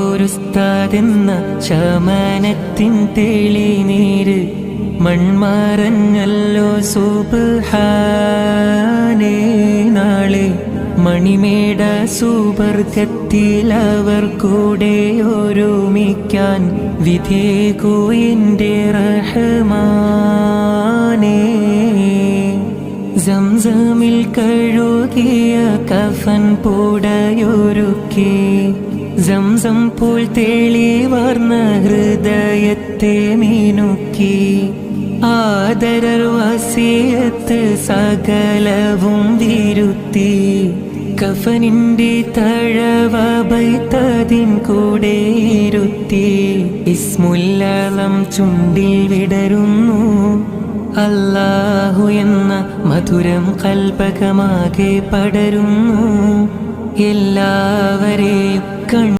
മണിയൂരുസ്താതെന്ന ശമനത്തിൻ തെളിനീര് മൺമറഞ്ഞല്ലോ സുബാനേ നാളെ മണിമേട സുബർഗത്തിലവർ കൂടെ ഒരുമിക്കാൻ വിധേകു എന്റെ റഹ്മാനേ. സംസമിൽ കഴുകിയ കഫൻ പൂടയൊരുക്കി സംസം പോൽ തേളി വർണ ഹൃദയത്തെ മീനുക്കി. ആദരവാസിയത്ത് സകലവും വിരുത്തി. കഫനിന്റെ തഴവൈത്തതിൻ കൂടെ ഇരുത്തി. ഇസ്മുല്ലളം ചുണ്ടിൽ വിടരുന്നു. അല്ലാഹു എന്ന മധുരം കൽപകമാകെ പടരുന്നു. എല്ലാവരെയും கண்